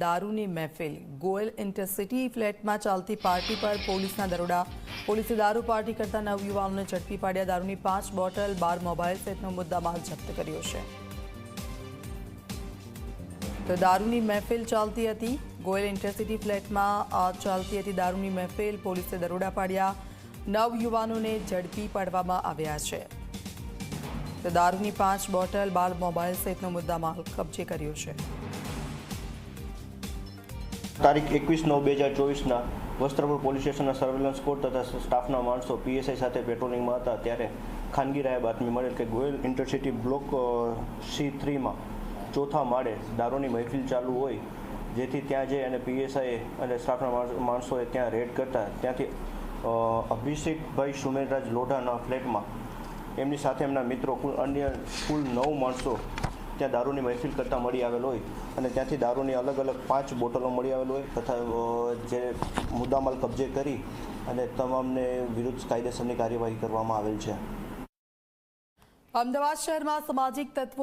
દારૂની મહેફિલ. ગોયલ ઇન્ટરસિટી ફ્લેટમાં ચાલતી પાર્ટી પર પોલીસના દરોડા. પોલીસે દારૂ પાર્ટી કરતા નવ યુવાનોને ઝડપી પાડ્યા દારૂની પાંચ બોટલ, બાર મોબાઈલ સહિતનો મુદ્દામાલ જપ્ત કર્યો છે. તો દારૂની મહેફિલ ચાલતી હતી. ગોયલ ઇન્ટરસિટી ફ્લેટમાં ચાલતી હતી દારૂની મહેફિલ. પોલીસે દરોડા પાડ્યા. નવ યુવાનોને ઝડપી પાડવામાં આવ્યા છે. તો દારૂની પાંચ બોટલ, બાર મોબાઈલ સહિતનો મુદ્દામાલ કબજે કર્યો છે. તારીખ એકવીસ નવ બે હજાર ચોવીસના વસ્ત્રપુર પોલીસ સ્ટેશનના સર્વેલન્સ કોર્ટ તથા સ્ટાફના માણસો પીએસઆઈ સાથે પેટ્રોલિંગમાં હતા ત્યારે ખાનગી રાહે બાતમી મળેલ કે ગોયલ ઇન્ટરસિટી બ્લોક સી થ્રીમાં ચોથા માળે દારૂની મહેફિલ ચાલુ હોય, જેથી ત્યાં જઈ અને પીએસઆઈ અને સ્ટાફના માણસોએ ત્યાં રેડ કરતા. ત્યાંથી અભિષેકભાઈ સુમેરરાજ લોઢાના ફ્લેટમાં એમની સાથે એમના મિત્રો કુલ અન્ય કુલ નવ માણસો ત્યાં દારૂની મહેફિલ કરતાં મળી આવેલ હોય અને ત્યાંથી દારૂની અલગ અલગ પાંચ બોટલો મળી આવેલ હોય તથા જે મુદ્દામાલ કબજે કરી અને તમામને વિરુદ્ધ કાયદેસરની કાર્યવાહી કરવામાં આવેલ છે. અમદાવાદ શહેરમાં સામાજિક તત્વો